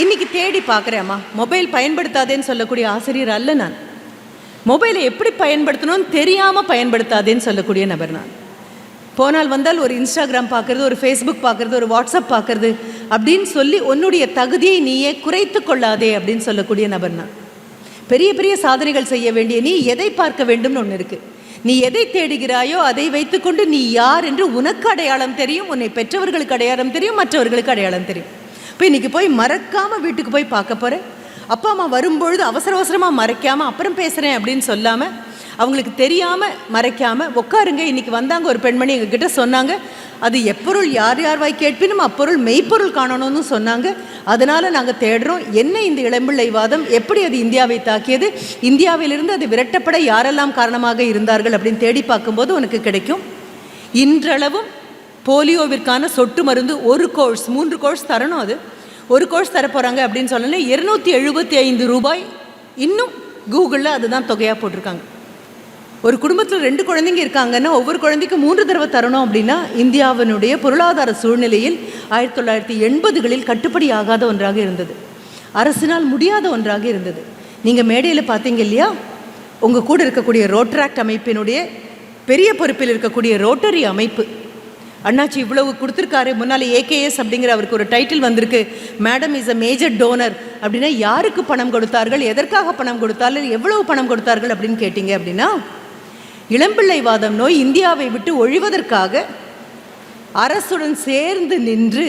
இன்னைக்கு தேடி பார்க்குறேம்மா. மொபைல் பயன்படுத்தாதேன்னு சொல்லக்கூடிய ஆசிரியர் அல்ல நான். மொபைலை எப்படி பயன்படுத்தணும்னு தெரியாமல் பயன்படுத்தாதேன்னு சொல்லக்கூடிய நபர் நான். போனால் வந்தால் ஒரு இன்ஸ்டாகிராம் பார்க்குறது ஒரு ஃபேஸ்புக் பார்க்குறது ஒரு வாட்ஸ்அப் பார்க்குறது அப்படின்னு சொல்லி உன்னுடைய தகுதியை நீயே குறைத்து கொள்ளாதே அப்படின்னு சொல்லக்கூடிய நபர் நான். பெரிய பெரிய சாதனைகள் செய்ய வேண்டிய நீ எதை பார்க்க வேண்டும்னு ஒன்று இருக்குது நீ எதை தேடுகிறாயோ அதை வைத்துக்கொண்டு நீ யார் என்று உனக்கு அடையாளம் தெரியும் உன்னை பெற்றவர்களுக்கு அடையாளம் தெரியும் மற்றவர்களுக்கு அடையாளம் தெரியும். இப்போ இன்னைக்கு போய் மறக்காமல் வீட்டுக்கு போய் பார்க்க போகிறேன் அப்பா அம்மா வரும்பொழுது அவசர அவசரமாக மறைக்காமல் அப்புறம் பேசுகிறேன் அப்படின்னு சொல்லாமல் அவங்களுக்கு தெரியாமல் மறைக்காமல் உட்காருங்க. இன்றைக்கி வந்தாங்க ஒரு பெண்மணி எங்ககிட்ட சொன்னாங்க அது எப்பொருள் யார் யார் வாய் கேட்பினும் அப்பொருள் மெய்ப்பொருள் காணணும்னு சொன்னாங்க. அதனால் நாங்கள் தேடுறோம். என்ன இந்த இளம்பிள்ளை வாதம் எப்படி அது இந்தியாவை தாக்கியது? இந்தியாவிலிருந்து அது விரட்டப்பட யாரெல்லாம் காரணமாக இருந்தார்கள்? அப்படின்னு தேடி பார்க்கும்போது உனக்கு கிடைக்கும். இன்றளவும் போலியோவிற்கான சொட்டு மருந்து ஒரு கோர்ஸ் மூன்று கோர்ஸ் தரணும் அது. ஒரு கோர்ஸ் தரப்போகிறாங்க அப்படின்னு சொல்லணும் இருநூத்தி எழுபத்தி ஐந்து ரூபாய் இன்னும் கூகுளில் அதுதான் தொகையாக போட்டிருக்காங்க. ஒரு குடும்பத்தில் ரெண்டு குழந்தைங்க இருக்காங்கன்னா ஒவ்வொரு குழந்தைக்கும் மூன்று தடவை தரணும் அப்படின்னா இந்தியாவினுடைய பொருளாதார சூழ்நிலையில் ஆயிரத்தி தொள்ளாயிரத்தி எண்பதுகளில் கட்டுப்படி ஆகாத ஒன்றாக இருந்தது. அரசினால் முடியாத ஒன்றாக இருந்தது. நீங்கள் மேடையில் பார்த்தீங்க இல்லையா? உங்கள் கூட இருக்கக்கூடிய ரோட்ராக்ட் அமைப்பினுடைய பெரிய பொறுப்பில் இருக்கக்கூடிய ரோட்டரி அமைப்பு. அண்ணாச்சி இவ்வளவு கொடுத்துருக்காரு. முன்னால் ஏகேஎஸ் அப்படிங்கிற அவருக்கு ஒரு டைட்டில் வந்திருக்கு. Madam is a major donor அப்படின்னா யாருக்கு பணம் கொடுத்தார்கள்? எதற்காக பணம் கொடுத்தார்கள்? எவ்வளவு பணம் கொடுத்தார்கள் அப்படின்னு கேட்டிங்க அப்படின்னா இளம்பிள்ளைவாதம் நோய் இந்தியாவை விட்டு ஒழிவதற்காக அரசுடன் சேர்ந்து நின்று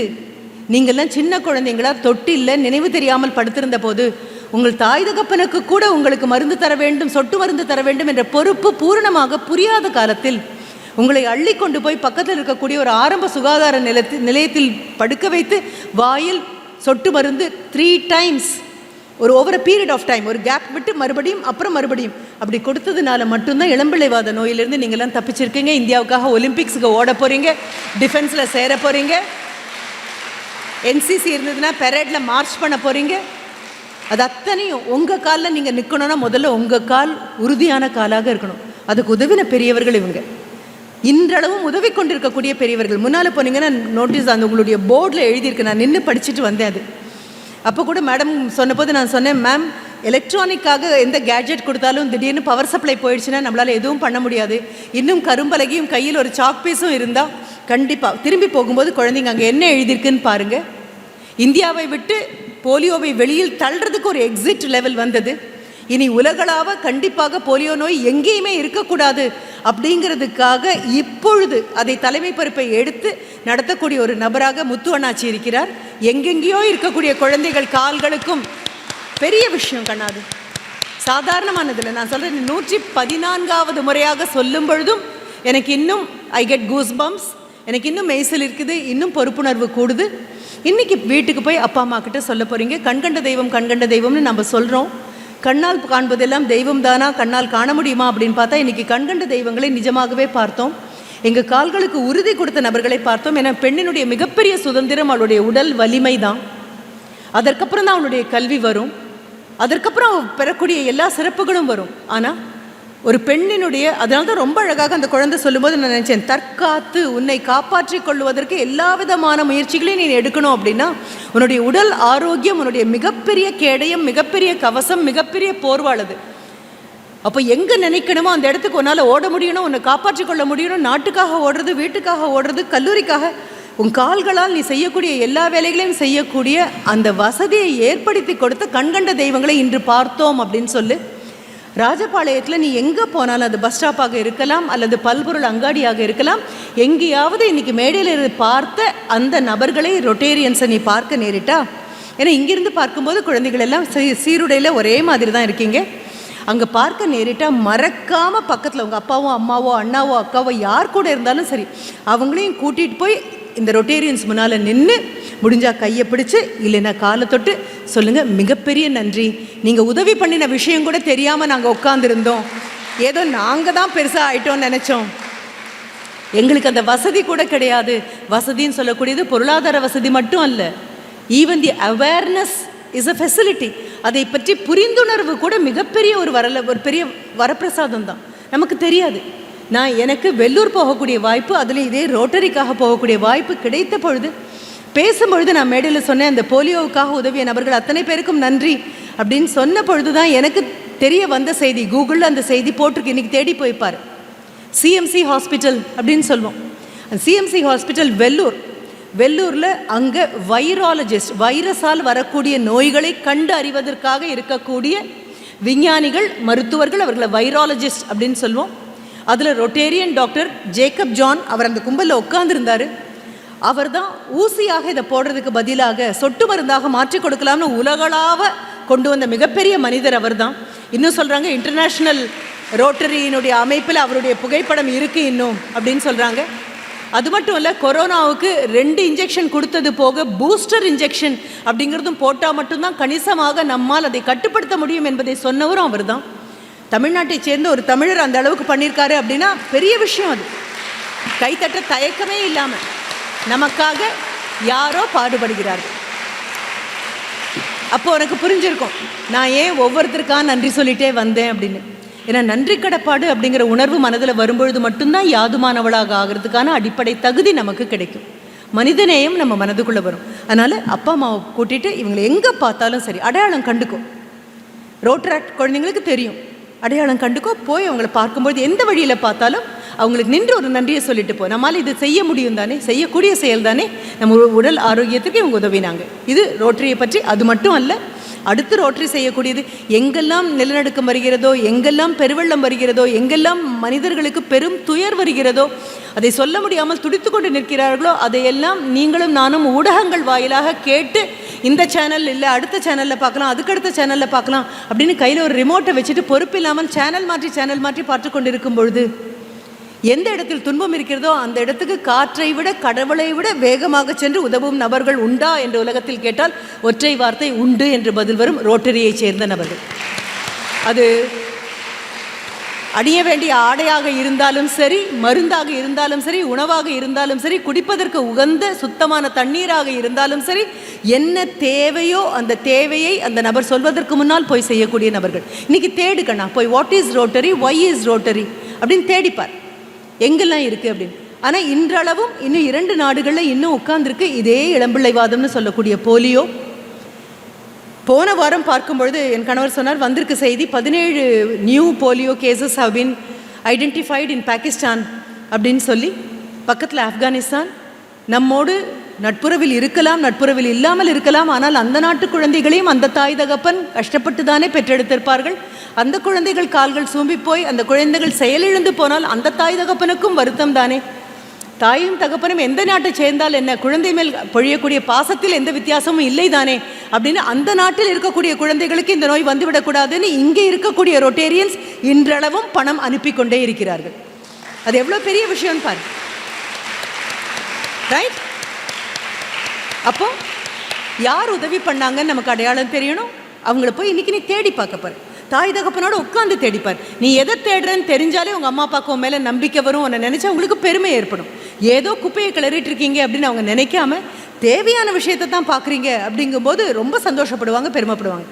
நீங்கள்லாம் சின்ன குழந்தைங்களா தொட்டில்ல நினைவு தெரியாமல் படுத்திருந்த போது உங்கள் தாய் தகப்பனுக்கு கூட உங்களுக்கு மருந்து தர வேண்டும் சொட்டு மருந்து தர வேண்டும் என்ற பொறுப்பு பூரணமாக புரியாத காலத்தில் உங்களை அள்ளி கொண்டு போய் பக்கத்தில் இருக்கக்கூடிய ஒரு ஆரம்ப சுகாதார நிலையத்தில் நிலையத்தில் படுக்க வைத்து வாயில் சொட்டு மருந்து த்ரீ டைம்ஸ் ஒரு ஓவர் பீரியட் ஆஃப் டைம் ஒரு கேப் விட்டு மறுபடியும் அப்புறம் மறுபடியும். அப்படி கொடுத்ததுனால மட்டும்தான் இளம்பிள்ளைவாத நோயிலிருந்து நீங்கள்லாம் தப்பிச்சிருக்கீங்க. இந்தியாவுக்காக ஒலிம்பிக்ஸுக்கு ஓட போகிறீங்க டிஃபென்ஸில் சேர போகிறீங்க என்சிசி இருந்ததுன்னா பெரேடில் மார்ச் பண்ண போகிறீங்க அது அத்தனையும் உங்கள் காலில் நீங்கள் நிற்கணும்னா முதல்ல உங்கள் கால் உறுதியான காலாக இருக்கணும். அதுக்கு உதவின பெரியவர்கள் இவங்க. இன்றளவும் உதவி கொண்டிருக்கக்கூடிய பெரியவர்கள். முன்னால் போனீங்கன்னா நோட்டீஸ் அந்த உங்களுடைய போர்டில் எழுதியிருக்கு. நான் நின்று படிச்சுட்டு வந்தேன் அது. அப்போ கூட மேடம் சொன்னபோது நான் சொன்னேன் மேம் எலக்ட்ரானிக்காக எந்த கேட்ஜெட் கொடுத்தாலும் திடீர்னு பவர் சப்ளை போயிடுச்சுன்னா நம்மளால் எதுவும் பண்ண முடியாது. இன்னும் கரும்பலகையும் கையில் ஒரு சாக் பீஸும் இருந்தால் கண்டிப்பாக திரும்பி போகும்போது குழந்தைங்க அங்கே என்ன எழுதியிருக்குன்னு பாருங்கள் இந்தியாவை விட்டு போலியோவை வெளியில் தள்ளுறதுக்கு ஒரு எக்ஸிட் லெவல் வந்தது. இனி உலகளாவ கண்டிப்பாக போலியோ நோய் எங்கேயுமே இருக்கக்கூடாது அப்படிங்கிறதுக்காக இப்பொழுது அதை தலைமை பொறுப்பை எடுத்து நடத்தக்கூடிய ஒரு நபராக முத்து அண்ணாச்சி இருக்கிறார். எங்கெங்கேயோ இருக்கக்கூடிய குழந்தைகள் கால்களுக்கும் பெரிய விஷயம் கண்ணாது சாதாரணமானதில்லை. நான் சொல்கிறேன் நூற்றி பதினான்காவது முறையாக சொல்லும் பொழுதும் எனக்கு இன்னும் ஐ கெட் கூஸ் பம்ப்ஸ் எனக்கு இன்னும் மெய்சல் இருக்குது. இன்னும் பொறுப்புணர்வு கூடுது. இன்றைக்கி வீட்டுக்கு போய் அப்பா அம்மா கிட்ட சொல்ல போகிறீங்க கண்கண்ட தெய்வம் கண்கண்ட தெய்வம்னு நம்ம சொல்கிறோம் கண்ணால் காண்பதெல்லாம் தெய்வம் தானா கண்ணால் காண முடியுமா? அப்படின்னு பார்த்தா இன்னைக்கு கண்கண்ட தெய்வங்களை நிஜமாகவே பார்த்தோம். எங்கள் கால்களுக்கு உறுதி கொடுத்த நபர்களை பார்த்தோம். ஏன்னா பெண்ணினுடைய மிகப்பெரிய சுதந்திரம் அவளுடைய உடல் வலிமை தான் அதற்கப்புறம் தான் அவளுடைய கல்வி வரும். அதற்கப்புறம் அவள் பெறக்கூடிய எல்லா சிறப்புகளும் வரும். ஆனால் ஒரு பெண்ணினுடைய அதனால தான் ரொம்ப அழகாக அந்த குழந்தை சொல்லும்போது நான் நினச்சேன் தற்காத்து உன்னை காப்பாற்றிக் கொள்வதற்கு எல்லா விதமான முயற்சிகளையும் நீ எடுக்கணும் அப்படின்னா உன்னுடைய உடல் ஆரோக்கியம் உன்னுடைய மிகப்பெரிய கேடயம் மிகப்பெரிய கவசம் மிகப்பெரிய போர்வாளது அப்போ எங்கே நினைக்கணுமோ அந்த இடத்துக்கு உன்னால் ஓட முடியணும் உன்னை காப்பாற்றிக் கொள்ள முடியணும் நாட்டுக்காக ஓடுறது வீட்டுக்காக ஓடுறது கல்லூரிக்காக. உன் கால்களால் நீ செய்யக்கூடிய எல்லா வேலைகளையும் செய்யக்கூடிய அந்த வசதியை ஏற்படுத்தி கொடுத்த கண்கண்ட தெய்வங்களை இன்று பார்த்தோம் அப்படின்னு சொல்லு. ராஜபாளையத்தில் நீ எங்கே போனாலும் அது பஸ் ஸ்டாப்பாக இருக்கலாம் அல்லது பல்பொருள் அங்காடியாக இருக்கலாம். எங்கேயாவது இன்னைக்கு மேடையில் இருந்து பார்த்த அந்த நபர்களை ரொட்டேரியன்ஸை நீ பார்க்க நேரிட்டா? ஏன்னா இங்கிருந்து பார்க்கும்போது குழந்தைகள் எல்லாம் சீ- சீருடையில் ஒரே மாதிரி தான் இருக்கீங்க. அங்கே பார்க்க நேரிட்டா மறக்காமல் பக்கத்தில் உங்கள் அப்பாவோ அம்மாவோ அண்ணாவோ அக்காவோ யார் கூட இருந்தாலும் சரி அவங்களையும் கூட்டிகிட்டு போய் இந்த ரொட்டேரியன்ஸ் முன்னால் நின்று முடிஞ்சால் கையை பிடிச்சி இல்லைன்னா காலை தொட்டு சொல்லுங்கள் மிகப்பெரிய நன்றி. நீங்கள் உதவி பண்ணின விஷயம் கூட தெரியாமல் நாங்கள் உட்காந்துருந்தோம் ஏதோ நாங்கள் தான் பெருசாக ஆயிட்டோம்னு நினச்சோம். எங்களுக்கு அந்த வசதி கூட கிடையாது. வசதின்னு சொல்லக்கூடியது பொருளாதார வசதி மட்டும் அல்ல. Even the awareness is a facility அதை பற்றி புரிந்துணர்வு கூட மிகப்பெரிய ஒரு வரல ஒரு பெரிய வரப்பிரசாதம் தான். நமக்கு தெரியாது. நான் எனக்கு வெள்ளூர் போகக்கூடிய வாய்ப்பு அதில் இதே ரோட்டரிக்காக போகக்கூடிய வாய்ப்பு கிடைத்த பொழுது பேசும்பொழுது நான் மேடையில் சொன்னேன் அந்த போலியோவுக்காக உதவிய நபர்கள் அத்தனை பேருக்கும் நன்றி. அப்படின்னு சொன்ன பொழுது தான் எனக்கு தெரிய வந்த செய்தி கூகுளில் அந்த செய்தி போட்டிருக்கு இன்னைக்கு தேடி போய்ப்பார். சிஎம்சி ஹாஸ்பிட்டல் அப்படின்னு சொல்லுவோம். CMC hospital Vellore. வெள்ளூரில் அங்கே வைராலஜிஸ்ட் வைரஸால் வரக்கூடிய நோய்களை கண்டு அறிவதற்காக இருக்கக்கூடிய விஞ்ஞானிகள் மருத்துவர்கள் அவர்களை வைராலஜிஸ்ட் அப்படின்னு சொல்லுவோம். அதில் ரொட்டேரியன் டாக்டர் ஜேக்கப் ஜான் அவர் அந்த கும்பலில் உட்காந்துருந்தார் அவர் தான் ஊசியாக இதை போடுறதுக்கு பதிலாக சொட்டு மருந்தாக மாற்றி கொடுக்கலாம்னு உலகளாவ கொண்டு வந்த மிகப்பெரிய மனிதர் அவர் தான் இன்னும் சொல்கிறாங்க இன்டர்நேஷ்னல் ரோட்டரியினுடைய அமைப்பில் அவருடைய புகைப்படம் இருக்குது இன்னும் அப்படின்னு சொல்கிறாங்க அது மட்டும் இல்லை கொரோனாவுக்கு ரெண்டு இன்ஜெக்ஷன் கொடுத்தது போக பூஸ்டர் இன்ஜெக்ஷன் அப்படிங்கிறதும் போட்டால் மட்டும்தான் கணிசமாக நம்மால் அதை கட்டுப்படுத்த முடியும் என்பதை சொன்னவரும் அவர் தான் தமிழ்நாட்டை சேர்ந்த ஒரு தமிழர் அந்த அளவுக்கு பண்ணியிருக்காரு அப்படின்னா பெரிய விஷயம் அது. கைத்தட்ட தயக்கமே இல்லாமல் நமக்காக யாரோ பாடுபடுகிறார்கள். அப்போ உனக்கு புரிஞ்சிருக்கும். நான் ஏன் ஒவ்வொருத்தருக்காக நன்றி சொல்லிட்டே வந்தேன் அப்படின்னு. ஏன்னா நன்றி கடப்பாடு அப்படிங்கிற உணர்வு மனதில் வரும்பொழுது மட்டும்தான் யாதுமானவளாக ஆகிறதுக்கான அடிப்படை தகுதி நமக்கு கிடைக்கும். மனிதநேயம் நம்ம மனதுக்குள்ளே வரும். அதனால் அப்பா அம்மாவை கூட்டிகிட்டு இவங்களை எங்கே பார்த்தாலும் சரி அடையாளம் கண்டுக்கும் ரோட்ராக்ட் குழந்தைங்களுக்கு தெரியும். அடையாளம் கண்டுக்கோ போய் அவங்கள பார்க்கும்போது எந்த வழியில் பார்த்தாலும் அவங்களுக்கு நின்று ஒரு நன்றியை சொல்லிட்டு போ. நம்மால் இது செய்ய முடியும் தானே செய்யக்கூடிய செயல் தானே. நம்ம உடல் ஆரோக்கியத்துக்கு இவங்க உதவினாங்க. இது ரோட்டரியை பற்றி அது மட்டும் அல்ல அடுத்து ரோட்டரி செய்யக்கூடியது எங்கெல்லாம் நிலநடுக்கம் வருகிறதோ எங்கெல்லாம் பெருவெள்ளம் வருகிறதோ எங்கெல்லாம் மனிதர்களுக்கு பெரும் துயர் வருகிறதோ அதை சொல்ல முடியாமல் துடித்துக்கொண்டு நிற்கிறார்களோ அதையெல்லாம் நீங்களும் நானும் ஊடகங்கள் வாயிலாக கேட்டு இந்த சேனல் இல்லை அடுத்த சேனலில் பார்க்கலாம் அதுக்கடுத்த சேனலில் பார்க்கலாம் அப்படின்னு கையில் ஒரு ரிமோட்டை வச்சுட்டு பொறுப்பு இல்லாமல் சேனல் மாற்றி சேனல் மாற்றி பார்த்து கொண்டிருக்கும் பொழுது எந்த இடத்தில் துன்பம் இருக்கிறதோ அந்த இடத்துக்கு காற்றை விட கடவுளை விட வேகமாக சென்று உதவும் நபர்கள் உண்டா என்று உலகத்தில் கேட்டால் ஒற்றை வார்த்தை உண்டு என்று பதில் வரும் ரோட்டரியைச் சேர்ந்த நபர்கள். அது அணிய வேண்டிய ஆடையாக இருந்தாலும் சரி மருந்தாக இருந்தாலும் சரி உணவாக இருந்தாலும் சரி குடிப்பதற்கு உகந்த சுத்தமான தண்ணீராக இருந்தாலும் சரி என்ன தேவையோ அந்த தேவையை அந்த நபர் சொல்வதற்கு முன்னால் போய் செய்யக்கூடிய நபர்கள். இன்னைக்கு தேடுக்கண்ணா போய் what is rotary why is rotary அப்படின்னு தேடிப்பார். எங்கெல்லாம் இருக்குது அப்படின்னு. ஆனால் இன்றளவும் இன்னும் இரண்டு நாடுகளில் இன்னும் உட்கார்ந்துருக்கு இதே இளம்பிள்ளைவாதம்னு சொல்லக்கூடிய போலியோ போன வாரம் பார்க்கும்பொழுது என் கணவர் சொன்னார் வந்திருக்கு செய்தி. பதினேழு new polio cases have been identified in Pakistan அப்படின்னு சொல்லி பக்கத்தில் ஆப்கானிஸ்தான் நம்மோடு நட்புறவில் இருக்கலாம் நட்புறவில் இல்லாமல் இருக்கலாம் ஆனால் அந்த நாட்டு குழந்தைகளையும் அந்த தாய் தகப்பன் கஷ்டப்பட்டு தானே பெற்றெடுத்திருப்பார்கள். அந்த குழந்தைகள் கால்கள் சூம்பி போய் அந்த குழந்தைகள் செயலிழந்து போனால் அந்த தாய் தகப்பனுக்கும் வருத்தம் தானே? தாயும் தகப்பனும் எந்த நாட்டை சேர்ந்தால் என்ன? குழந்தை மேல் பொழியக்கூடிய பாசத்தில் எந்த வித்தியாசமும் இல்லை தானே அப்படின்னு அந்த நாட்டில் இருக்கக்கூடிய குழந்தைகளுக்கு இந்த நோய் வந்துவிடக்கூடாதுன்னு இங்கே இருக்கக்கூடிய ரொட்டேரியன்ஸ் இன்றளவும் பணம் அனுப்பி கொண்டே இருக்கிறார்கள். அது எவ்வளோ பெரிய விஷயம்னு பாரு. ரைட் அப்போ யார் உதவி பண்ணாங்கன்னு நமக்கு அடையாளம் தெரியணும்? அவங்கள போய் இன்னைக்கு நீ தேடி பார்க்க பாரு. தாய் தகப்பனோட உட்காந்து தேடிப்பார் நீ எதை தேடுறேன்னு தெரிஞ்சாலே உங்கள் அம்மா அப்பாவுக்கு உன் மேலே நம்பிக்கை வரும். உன்னை நினச்சா உங்களுக்கு பெருமை ஏற்படும். ஏதோ குப்பையை கிளறிட்டு இருக்கீங்க அப்படின்னு அவங்க நினைக்காம தேவையான விஷயத்தை தான் பார்க்குறீங்க அப்படிங்கும்போது ரொம்ப சந்தோஷப்படுவாங்க பெருமைப்படுவாங்க.